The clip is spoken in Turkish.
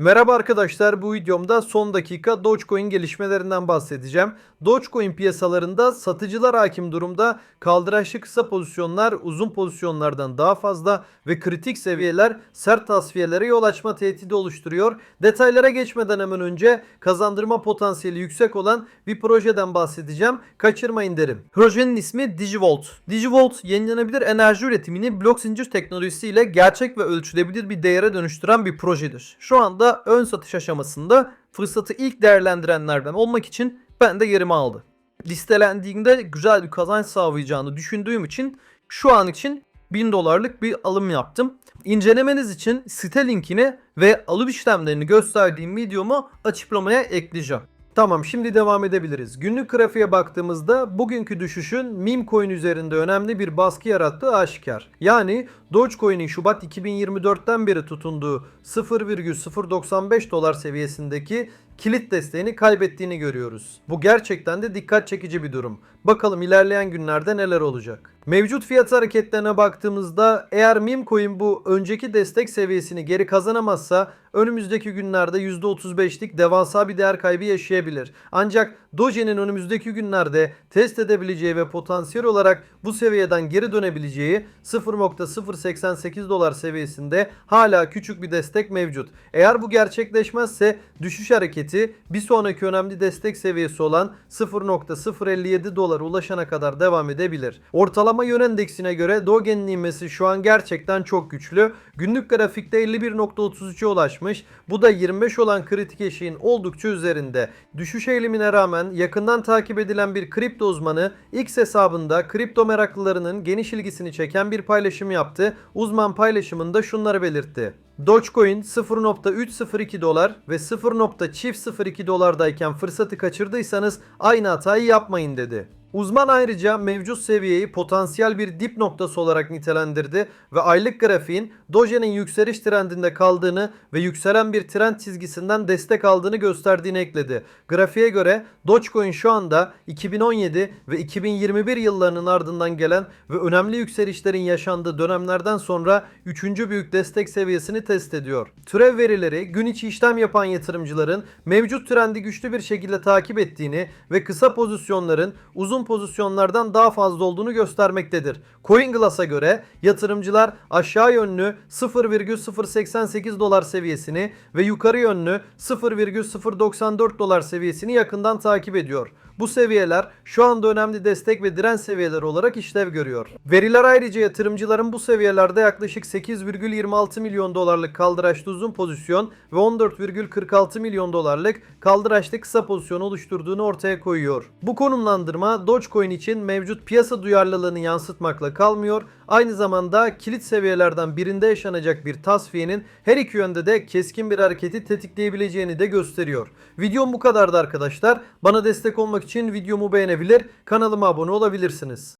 Merhaba arkadaşlar bu videomda son dakika Dogecoin gelişmelerinden bahsedeceğim. Dogecoin piyasalarında satıcılar hakim durumda kaldıraçlı kısa pozisyonlar uzun pozisyonlardan daha fazla ve kritik seviyeler sert tasfiyelere yol açma tehdidi oluşturuyor. Detaylara geçmeden hemen önce kazandırma potansiyeli yüksek olan bir projeden bahsedeceğim. Kaçırmayın derim. Projenin ismi DigiVolt. DigiVolt yenilenebilir enerji üretimini blok zincir teknolojisiyle gerçek ve ölçülebilir bir değere dönüştüren bir projedir. Şu anda ön satış aşamasında fırsatı ilk değerlendirenlerden olmak için ben de yerimi aldı. Listelendiğinde güzel bir kazanç sağlayacağını düşündüğüm için şu an için 1000 dolarlık bir alım yaptım. İncelemeniz için site linkini ve alım işlemlerini gösterdiğim videomu açıklamaya ekleyeceğim. Tamam şimdi devam edebiliriz. Günlük grafiğe baktığımızda bugünkü düşüşün meme coin üzerinde önemli bir baskı yarattığı aşikar. Yani Dogecoin'in Şubat 2024'ten beri tutunduğu 0,095 dolar seviyesindeki kilit desteğini kaybettiğini görüyoruz. Bu gerçekten de dikkat çekici bir durum. Bakalım ilerleyen günlerde neler olacak. Mevcut fiyat hareketlerine baktığımızda eğer meme coin bu önceki destek seviyesini geri kazanamazsa önümüzdeki günlerde %35'lik devasa bir değer kaybı yaşayabilir. Ancak Doge'nin önümüzdeki günlerde test edebileceği ve potansiyel olarak bu seviyeden geri dönebileceği 0.088 dolar seviyesinde hala küçük bir destek mevcut. Eğer bu gerçekleşmezse düşüş hareketi bir sonraki önemli destek seviyesi olan 0.057 dolara ulaşana kadar devam edebilir. Ortalama yön endeksine göre Doge'nin inmesi şu an gerçekten çok güçlü. Günlük grafikte 51.33'e ulaşmış. Bu da 25 olan kritik eşiğin oldukça üzerinde. Düşüş eğilimine rağmen yakından takip edilen bir kripto uzmanı X hesabında kripto meraklılarının geniş ilgisini çeken bir paylaşım yaptı. Uzman paylaşımında şunları belirtti. Dogecoin 0.302 dolar ve 0.02 dolardayken fırsatı kaçırdıysanız aynı hatayı yapmayın dedi. Uzman ayrıca mevcut seviyeyi potansiyel bir dip noktası olarak nitelendirdi ve aylık grafiğin Doge'nin yükseliş trendinde kaldığını ve yükselen bir trend çizgisinden destek aldığını gösterdiğini ekledi. Grafiğe göre Dogecoin şu anda 2017 ve 2021 yıllarının ardından gelen ve önemli yükselişlerin yaşandığı dönemlerden sonra 3. büyük destek seviyesini test ediyor. Türev verileri gün içi işlem yapan yatırımcıların mevcut trendi güçlü bir şekilde takip ettiğini ve kısa pozisyonların uzun pozisyonlardan daha fazla olduğunu göstermektedir. CoinGlass'a göre yatırımcılar aşağı yönlü 0,088 dolar seviyesini ve yukarı yönlü 0,094 dolar seviyesini yakından takip ediyor. Bu seviyeler şu anda önemli destek ve direnç seviyeleri olarak işlev görüyor. Veriler ayrıca yatırımcıların bu seviyelerde yaklaşık 8,26 milyon dolarlık kaldıraçlı uzun pozisyon ve 14,46 milyon dolarlık kaldıraçlı kısa pozisyon oluşturduğunu ortaya koyuyor. Bu konumlandırma Dogecoin için mevcut piyasa duyarlılığını yansıtmakla kalmıyor, aynı zamanda kilit seviyelerden birinde yaşanacak bir tasfiyenin her iki yönde de keskin bir hareketi tetikleyebileceğini de gösteriyor. Videom bu kadardı arkadaşlar. Bana destek olmak için videomu beğenebilir, kanalıma abone olabilirsiniz.